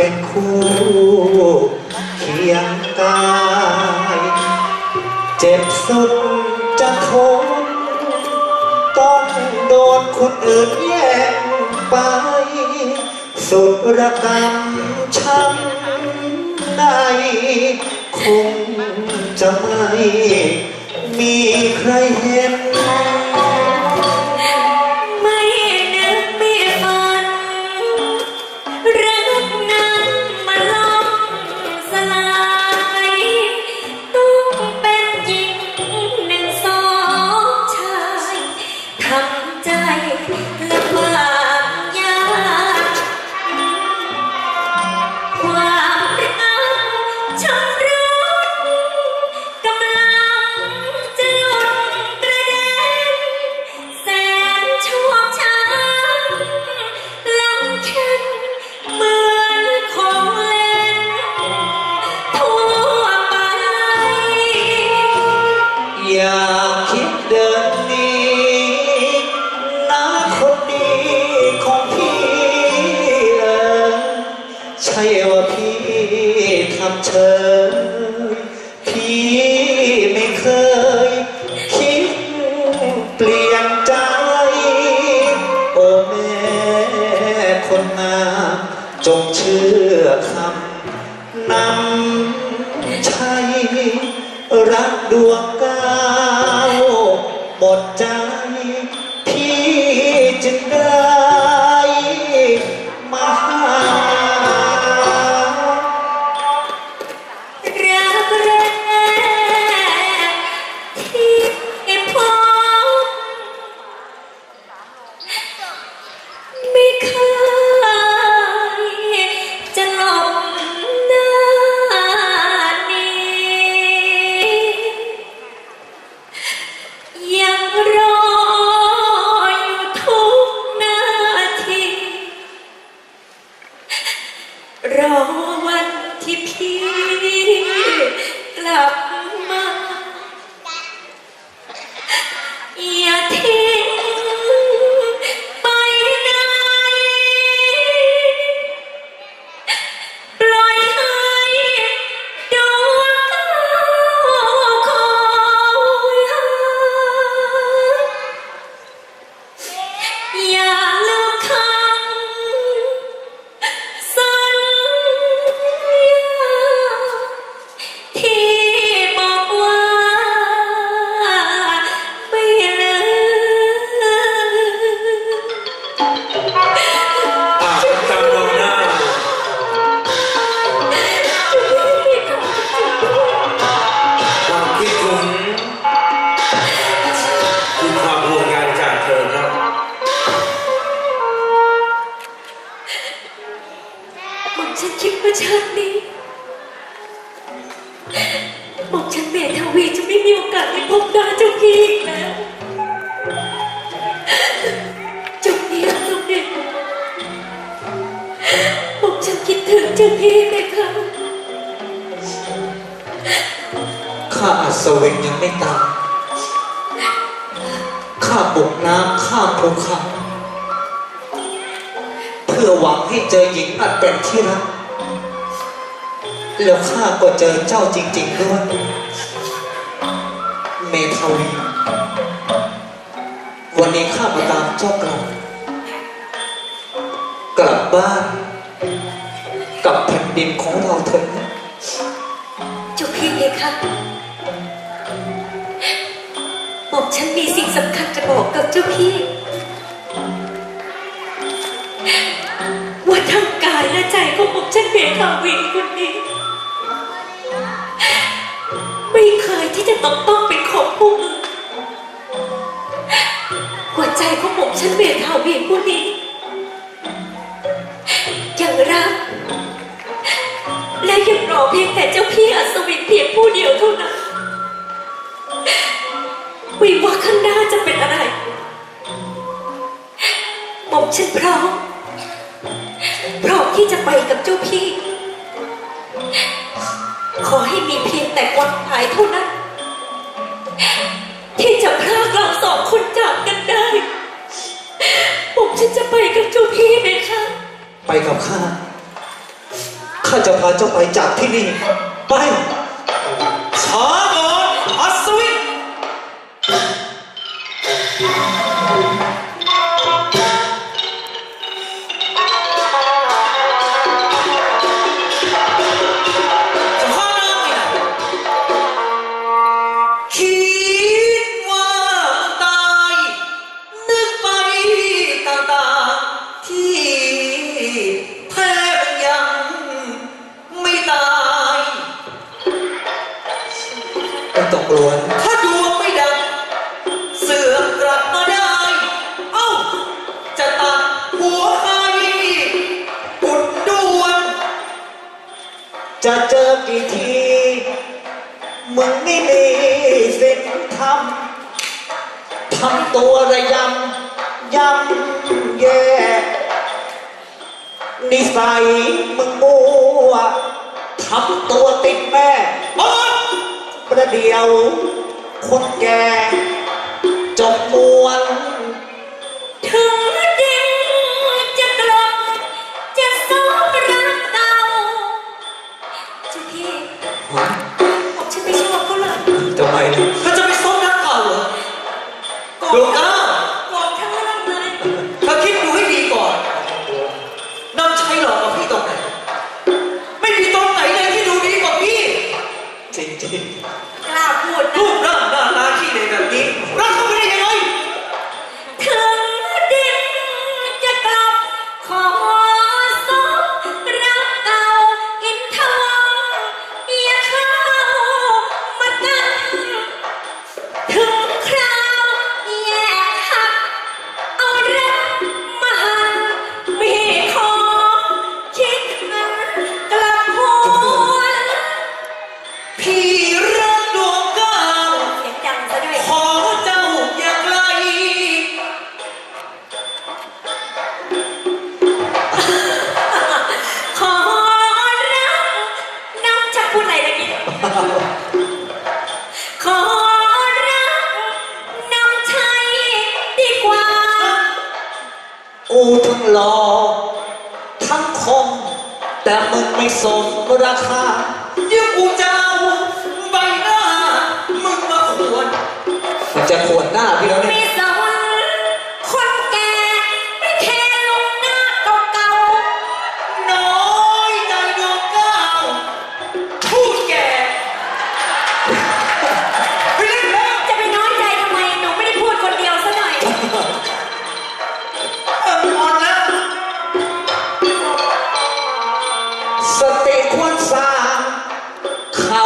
เป็นคู่เคียงกายเจ็บสุดจะทนต้องโดนคนอื่นแย่งไป สุดระกำช้ำในคงจะไม่มีใครเห็น นำใช้รักดวงกา เจ้าพี่ไหมคะข้าอัศวินยังไม่ตายข้าบุกน้ำข้ามภูเขาเพื่อหวังให้เจอหญิงอันเป็นที่รัก แล้วข้าก็เจอเจ้าจริง ๆ ด้วย เมทาวีวันนี้ข้ามาตามเจ้ากลับกลับบ้าน กับแผ่นดินของเราเถอะนะเจ้าพี่ไหมคะหม่อมฉันมีสิ่งสำคัญจะบอกกับเจ้าพี่ ว่าทั้งกายและใจของหม่อมฉันเมธาวีคนนี้ ไม่เคยที่จะต้องต้องเป็นของผู้อื่นใจของผมฉันเปลี่ยนเท่าเพียงผู้นี้ อเพียงแต่เจ้าพี่อัศวินเพียงผู้เดียวเท่านั้นวิว่าข้างหน้าจะเป็นอะไรผมฉันพร้อมพร้อมที่จะไปกับเจ้าพี่ ขอให้มีเพียงแต่ความตายเท่านั้น ที่จะพรากเราสองคนจากกันได้ผมฉันจะไปกับเจ้าพี่ไหมคะ ไปกับข้า ข้าจะพาเจ้าไปจากที่นี่ ไปช้าก่อนอัศวิน จะเจอกี่ที มึงไม่มีสิทธิ์ทำทำตัวระยำยำแย่นิสัยมึงมัวทำตัวติดแม่บอลประเดียวคนแก่ กล้าพูดนะ รูปร่า ทั้งหล่อทั้งคม แต่มึงไม่สมราคาเดี๋ยวกูจะเอาใบหน้า มึงมาขวนมันจะขวนหน้าพี่แล้วเนี่ย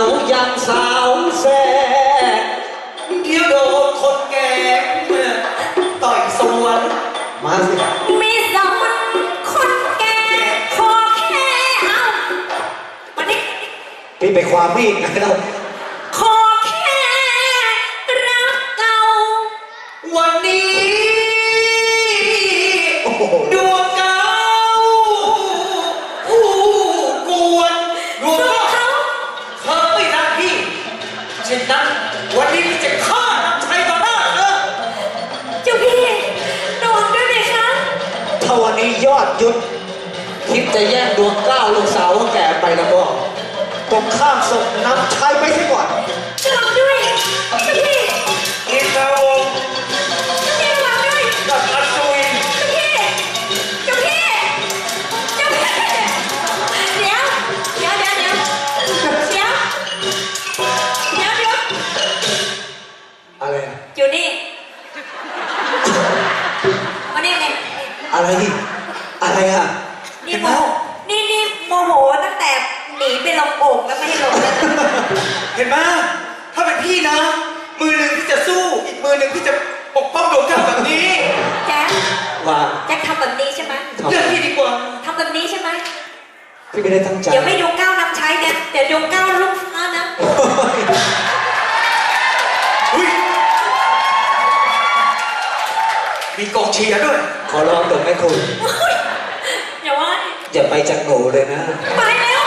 เขางสาวแซ่เดี๋ยวโดนคนแก่ต่อยสวนมาสิไม่สนคนแก่ขอแค่เอาวันนี้พี่ไปความมีดไงเราขอแค่รักเก่าวันนี้โอ้โหด จะแย่งดวงกล้าวลูกสาวของแกไปแล้วก็ต้องข้ามศพนำชัยไปซะก่อนระวังด้วยเจ้าพี่อินทวงศ์เจ้าพี่ระวังด้วยกับอัศวินเจ้าพี่เจ้าพี่เจ้าพี่เดี๋ยวเดี๋ยวเดี๋ยวเดี๋ยวเดี๋ยวเดี๋ยวเดี๋ยวเดี๋ยวอะไรอะอยู่นี่มานี่นี่อะไรนี่อะไรอะ นี่โมโหนี่นี่โมโหตั้งแต่หนีไปลงโอ่งแล้วไม่ให้ลงแล้วเห็นไหมถ้าเป็นพี่นะ มือหนึ่งพี่จะสู้ อีกมือหนึ่งพี่จะปกป้องดวงแก้วแบบนี้ แจ๊คว่าแจ๊คทำแบบนี้ใช่ไหมทำเลือกพี่ดีกว่าทำแบบนี้ใช่ไหมพี่ไม่ได้ตั้งใจ เดี๋ยวไม่ดวงก้าวนำใช้เนี่ยเดี๋ยวดวงก้าวลูกฟ้านะอุ้ยมีกองเชียร์ด้วย ขอร้องเถอะแม่คุณ อย่าไปจากหนูเลยนะ ไปแล้ว